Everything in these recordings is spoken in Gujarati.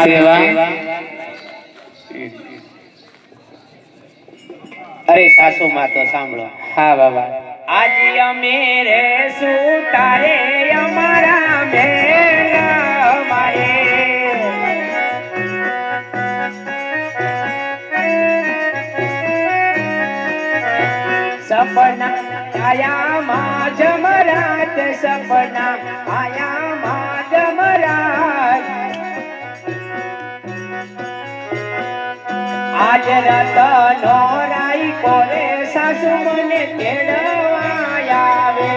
આવે વાહ અરે સાસુ માં તો સાંભળો. હા, બાબા. આજ અમે અમારા સપના આયા માં જમરાત સપના આયા આજ રાત નોરાઈ કોરે સાસુ મને તેડવા આવે.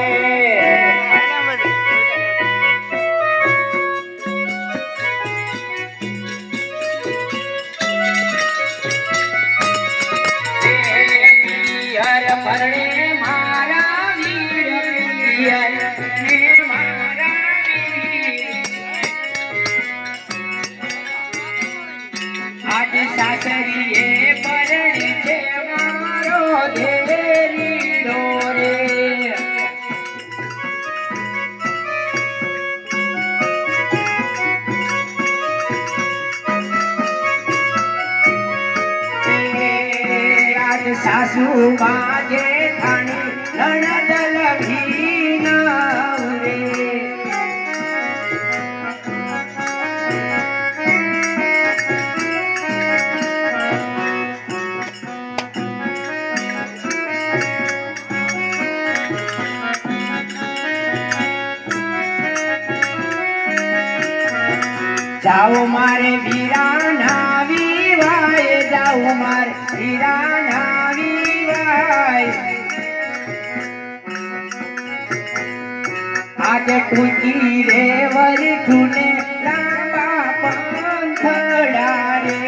સાસુ બાજે જાઓ મારે વીરાના વિવાય જાઓ મારે વીરાના વિવાય આજે ટૂંકી રે વરખુને લાંબા પંથડા રે.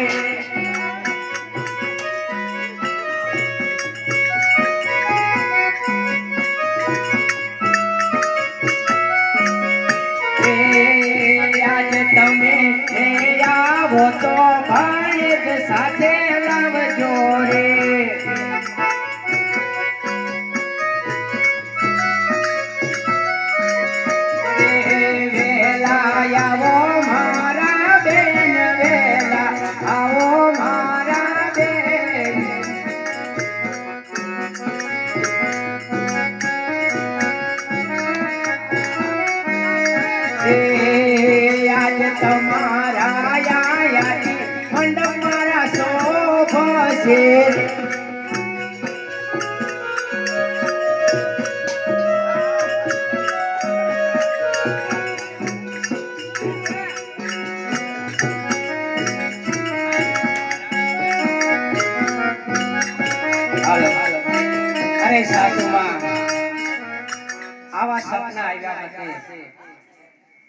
તમે આવો તો ભાઈ સાથે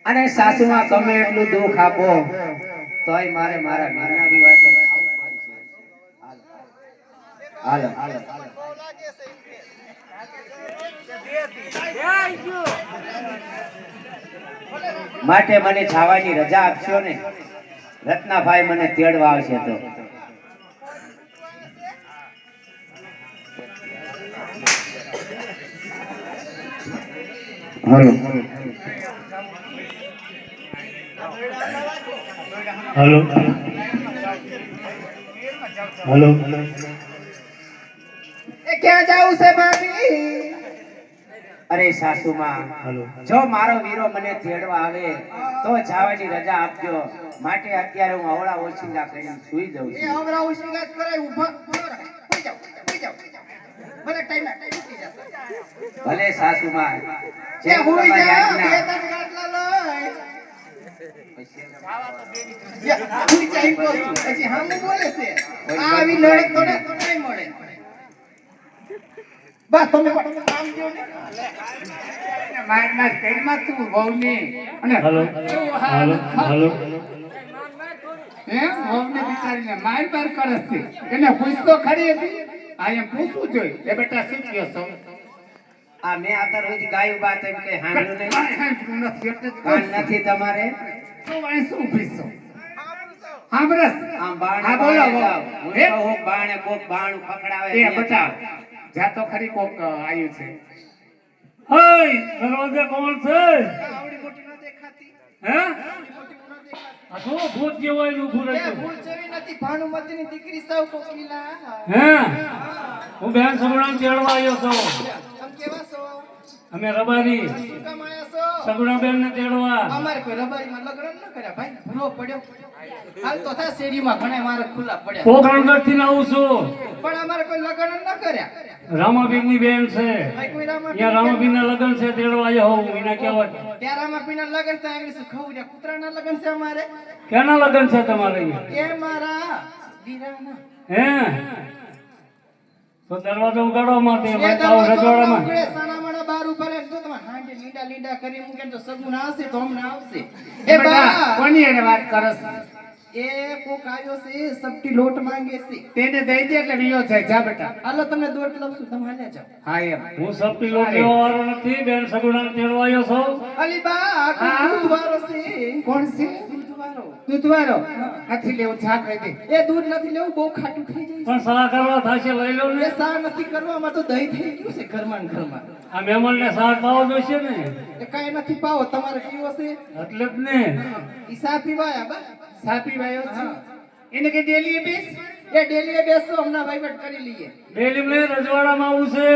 અને સાસુમાં તમે એટલું દુઃખ આપો તોય મારે મારા ઘરના વિવાહ તો હાલો હાલો. માટે મને છાવાની રજા આપશો ને? રત્નાભાઈ મને તેડવા આવશે તો. હાલો. હલો. હલો. એ ક્યાં જાવું છે ભાભી? અરે સાસુમાં જો મારો વીરો મને તેડવા આવે તો જવાની રજા આપજો. માટે અત્યારે હું અવળા ઓછીંગા કરીને સુઈ જઉં એ છું. હમણાં ઉશીગાત કરાય, ઊભા થઈ જાવ થઈ જાઓ. ભલે ટાઈમે. ભલે સાસુમાં જે હું બે ત્રણ ગાંઠલા લઈ. યા, હુઈ જા, એમ કહું છું. પછી સામે બોલે છે. આવી અને હલો હલો એમ વહુને માર માર કરે છે એને પૂછતો ખરી હતી? આ પૂછવું જોઈએ. એ બેટા, શું કહો આ મેં આતર રોજ ગાયું બાત એમ કે હાંભળ્યું નહીં. કાન નથી તમારે? તો અહીં શું પીશો સાંભળસ આમ બાણે હા બોલો બાણે બોલો. જાઓ. હું હે? બાણે કોક બાણું ખખડાવે એ ત્યાં બેટા તો ખરી કોક અ, છે. હઈ દરવાજે કોણ છે? આવડી મોટી ન દેખાતી હે આવડી મોટી ન દેખાતી આ શું ભૂત જેવો એનું ભૂલ જેવી નથી ભાનુમતીની દીકરી સૌ કોકિલા. હે? હું બેન સગુણા તેડવા આવ્યો છો. અમે રબારી. શું કામ આયા બેન ને તેડવા. અમારે કોઈ રબારીમાં લગ્ન ન કર્યા ભાઈ ભૂલો પડ્યો. હાલ તો થા શેરી માં ઘણા મારે ખુલ્લા પડ્યા. પોખરણગઢથી આવું છું. પણ અમારે કોઈ લગ્ન ન કર્યા. રામાબીનની બેન છે. ત્યાં રામાબીન ના લગ્ન છે તેડવા આવ્યો હોઉં એના કેવા ત્યાં રામાપીના લગ્ન થાય આગળ શું ખવું રહ્યા કૂતરાના લગ્ન છે અમારે? કેના લગ્ન છે તમારે? એ મારા દીરાના. હે? તો દરવાજો ઉગાડવા માટે રજવાડામાં. બાર ઊભા રહે. જો તમે હાંજે લીંડા લીંડા કરી મૂકે તો સગુન આવશે તો અમને આવશે. એ બા કોની એને વાત કરસ? એ કોક આવ્યો છે સપટી લોટ માંગે છે. તેને દઈ દે એટલે વિયો જાય જા બેટા. હાલો તમને દોઢ લઉં છું તમે હાલ્યા જાઓ. હા એમ. હું સપટી લોટ લેવા વાળો નથી બેન સગુણા તેડવા આવ્યો છું. અલી બા આ તો છે. કોણ છે? દૂધવાળો. દૂધવાળો નથી લેવું છાક લઈ દે. એ દૂધ નથી લેવું બહુ ખાટું થઈ જાય પણ સલાહ કરવા થશે લઈ લો ને. એ સા નથી કરવામાં તો દહીં થઈ ગયું છે ઘરમાં ને ઘરમાં. આ મહેમાન ને સાર પાવો જોઈશે ને? એ કઈ નથી પાવો તમારે પીવો છે એટલે જ ને. ઈ સા પીવાયા બા. સા પીવાયો છે. એને કે ડેલી એ બેસ? એ ડેલી એ બેસો હમણાં ભાઈવટ કરી લઈએ. ડેલી ને રજવાડામાં આવું છે.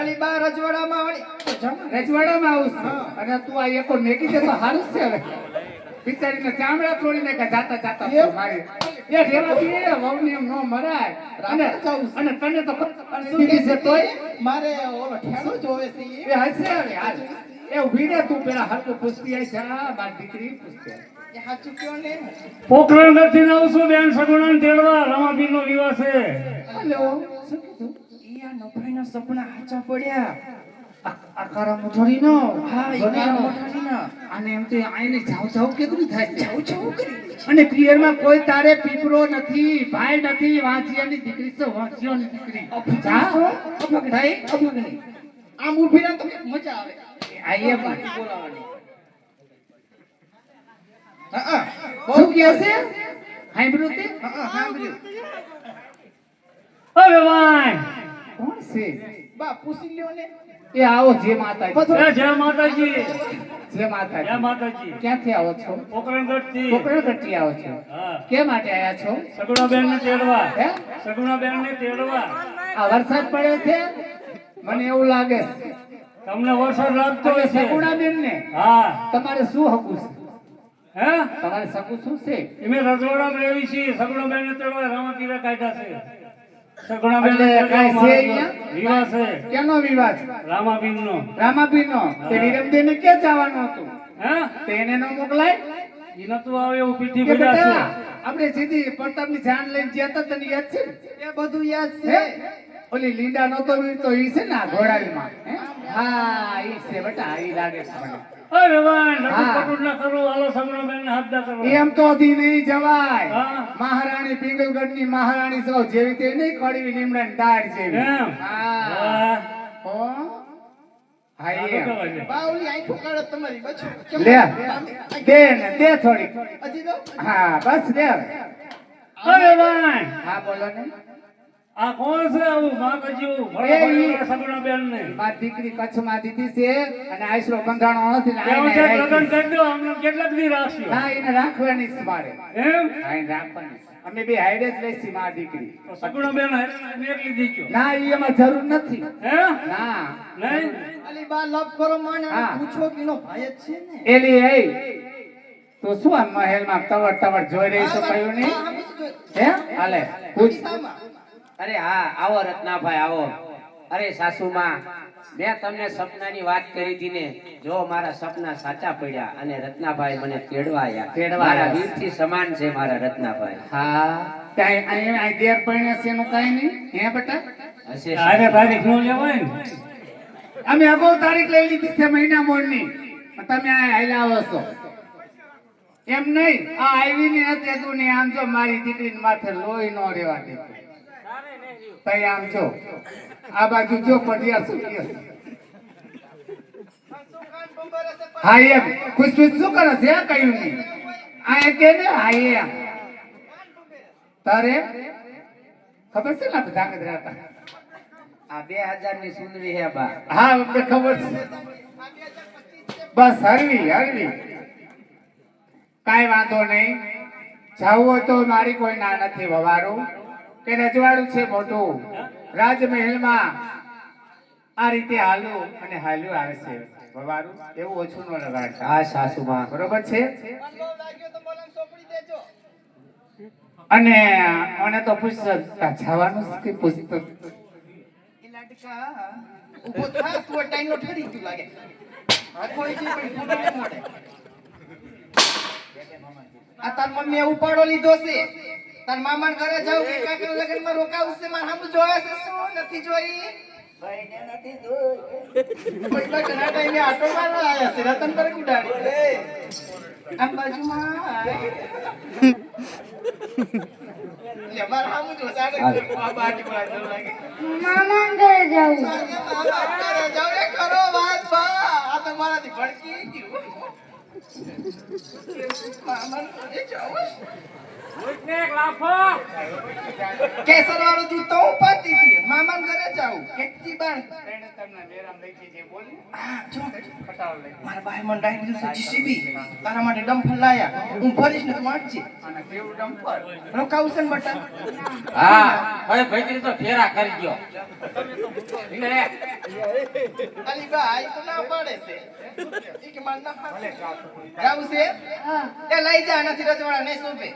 અલી બા રજવાડામાં વળી તો જમા. રજવાડામાં આવું છે? અને તું આ એકો નેકી દે તો સારું છે હવે. બિચારીને ચામડા તોડી નાખે જાતા જાતા તો મારી એ રેવા દે વહુને એમ ન મરાય. અને અને તને તો કહે છે તોય? મારે ઓલો ઠેલો જોવે છે એ. હશે હવે હાલ. એ રહે તું પેલા હરકો પૂછતી આઈ જા મારી દીકરી પૂછતી આય. એ કયો ને પોખરણગઢથી આવું છું બેન તેડવા રામાબીન નો વિવાહ છે. હલો શું કીધું? ઈ નફાઈના સપના હાચા પડ્યા. આ કારા નો ઈ કાળા અને એમ તો આઈને જાવ જાવ કેટલું થાય છે. જાઉં જાઉં કરી અને પિયરમાં કોઈ તારે પીપરો નથી ભાઈ નથી વાંચિયાની દીકરી છે વાંચિયોની દીકરી. અભગ થઈ આમ ઊભી રહે તો મજા આવે? આઈએ બાકી બોલાવાની. હા, હા. શું કહે છે? હાંભળ્યું તે? હા, સાંભળ્યું. અરે ભાઈ! કોણ છે? બા પૂછી લ્યો ને. એ આવો જે માતા એ જય માતાજી. જય માતા માતાજી. ક્યાંથી આવો છો? કોકરણગઢથી કોકણગઢથી આવો છો? કે માટે આયા છો? સગુણા બેન ને તેડવા. હે? સગુણા બેન ને તેડવા. આ વરસાદ પડે છે? મને એવું લાગે છે. તમને વરસાદ લાગતો તમે સગુણા બેન ને હા. તમારે શું હકું છે? હે? તમારે શકું શું છે? અમે રજવાડા રહેવી છીએ. સગુણા બેન ને તેડવા રામાપીરા કાઢ્યા છે. એટલે કાંઈ છે અહીંયા? વિવાહ છે. કેનો વિવાદ રામાબીન નો રામાપીર નો તે વિરમદેવ ને ક્યાં જવાનું હતું? હે? તે ન મોકલાય? ઈ નતું આવે એવું પીઠી પડ્યા છે આપણે સીધી પ્રતાપની જાન લઈને ગયા હતા તને યાદ છે? એ બધું યાદ છે. ઓલી લીંડા નતો તો ઈ છે ને આ ઘોડાવીમાં? હા ઈ છે બેટા ઈ લાગે છે મને. એમ તો દી નહીં જવાય. મહારાણી પિંગલગઢની મહારાણી સૌ જેવી તે નહીં કડવી લીમડા દાળ જેવી. હા? લે હા બોલો ને. આ કોણ છે આવું એ ઈ- સગુણા બેન ને મારી દીકરી કચ્છમાં દીધી છે અને આઈસરો બંધાણો નથી લગન કરી દો અમને કેટલાક દી રાખશું હા એને રાખવાની છે મારે. એમ? આઈને રાખવાની છે. અમે બે હાઈડે જ લઈશી મારી દીકરી. સગુણા બેન એકલી દી ગયો ના ઈ એમાં જરૂર નથી. હે? ના. નહીં? અલી બા લવ કરો માને પૂછો કે એનો ભાઈ જ છે ને. એલી એ. તો શું આ મહેલમાં તવર તવર જોઈ રહી છો કયું નહીં હા, હા. હે? હાલે પૂછ. અરે હા આવો રત્નાભાઈ આવો. અરે સાસુમાં મેં તમને સપનાની વાત કરી હતી ને જો મારા સપના સાચા પડ્યા અને રત્નાભાઈ મને કેળવા આવ્યા કેળવા મારા. વીરથી સમાન છે મારા રત્નાભાઈ. હા. ત્યાં અહીં અહીં દેર પૈણે છે એનું કાંઈ નહીં? હે બેટા? હશે અરે તારીખ નો લેવાય ને. અમે અગાઉ તારીખ લઈ લીધી છે મહિના મોડની. તમે આ હાલ્યા આવો છો. એમ નહીં આ આવી ને હતું તું ને આમ જો મારી દીકરીને માથે લોહી નો રેવા દીધું તઈ આમ જો આ બાજુ જો પડિયા છે? હા એમ. શું કરે છે કયું નહીં? આ એ કે ને હા તારે? ખબર છે ને ધાંગધ્રા હતા? આ બે હજારની સુંદરી હે બા. હા અમને ખબર છે. બસ હરવી હરવી. કાઈ વાંધો નહીં. જવું હોય તો મારી કોઈ ના નથી વવારું. કે રજવાડું છે મોટું. રાજમહેલમાં આ રીતે હાલો અને હાલ્યું આવે છે. વવારું એવું ઓછું ન લગાડતા હા સાસુમાં. બરોબર છે? મન બહુ લાગ્યો તો બોલાને સોંપડી દેજો. અને મને તો પુસ્તક જવાનું કે પૂછતો એ થા તું ટાઈનો ઠરી ગયું લાગે. કોઈ જી પણ ફૂટી આ તાર મમ્મીએ ઉપાડો લીધો છે. તાર મામાન ઘરે જાવ કે કાકા લગનમાં રોકાવું છે માર હમ જોવે છે શું? નથી જોઈ? પહેલા ઘણા ટાઈમે આટો મારવા આયા છે. રતન પર ઉડાડી આમ બાજુમાં આય. લે માર હમ જો સાડે આ બાટી બોલા જવું લાગે. મામા ઘરે જવું જાવ રે કરો વાત બા. આ તમારાથી મારાથી ભડકી ગયું. ઘરે જાવ કેસર વાળું દૂધ તો હું પાતી હતી. મામા ઘરે જાઉં. કેટલી બાર આ, જો. મારા ભાઈ મને ડાઈ દીધું જીસીબી તારા માટે ડમ્ફર લાયા. હું ભરીશ ને તું વાંચજે અને કેવું ડમ્પર રોકાવું છે ને બટા? હા હવે ભાઈ તો ફેરા કરી ગયો અલી ભાઈ તો ના પાડે છે. ઈ કે માર ના પાડે. જાવું છે? એ લઈ જા નથી રજવાડા નહીં સોંપે.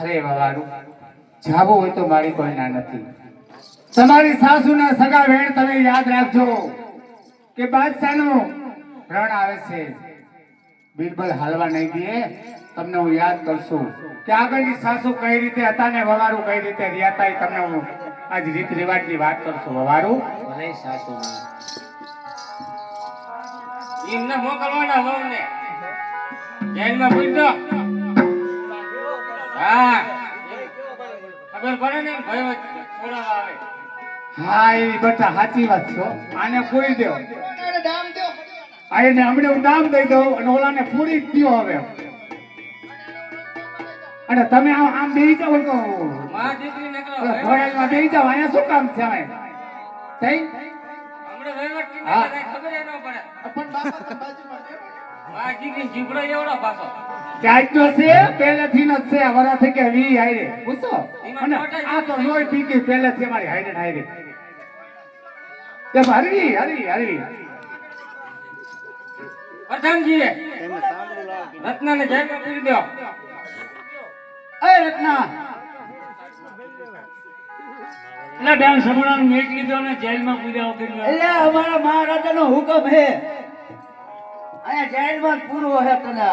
અરે વવારું જાવું હોય તો મારી કોઈ ના નથી. તમારી સાસુના સગા વેણ તમે યાદ રાખજો કે બાદશાહનો રણ આવે છે. બિરબલ હાલવા નહીં દે તમને હું યાદ કરશું કે આગળની સાસુ કઈ રીતે હતા ને વવારું કઈ રીતે રહ્યા હતા એ તમને હું આજ રીત રિવાજની વાત કરશું. વવારું? મને સાસુ એમને મોકલવાના ને? જેલમાં પૂછજો હા. ખબર પડે ને ભય છોડાવવા આવે. હા એ બટા સાચી વાત છો આને કોઈ દો. કોનાને દામ દો. આ એને હમણે હું નામ દઈ દઉં અને ઓલાને પૂરી જ હવે. અને તમે આમ આમ બેસી જાઓ તો માં દીકરી નકરો ઓલા બેસી જાઓ અહીંયા શું કામ છે હવે થઈ હમણાં વહીવટ કેમ હા. કરે ખબર ય ન પડે. પણ બાપા બાજુમાં છે. માં દીકરી એવડો પાછો. ત્યાં છે પહેલેથી ન છે વરા કે વી હાયરે પૂછો. અને આ તો લોહી પી ગઈ પહેલેથી અમારી હાયરે હાયરે એમ હરવી હરવી હરવી. પ્રધાનજી રત્નાને જેલમાં પૂરી દો. અરે રત્ના. એટલે બેન સગુણાનું મેટ લીધો ને જેલમાં પૂજા વગર એટલે અમારા મહારાજાનો હુકમ હે અહીંયા જેલમાં પૂરો હે તને.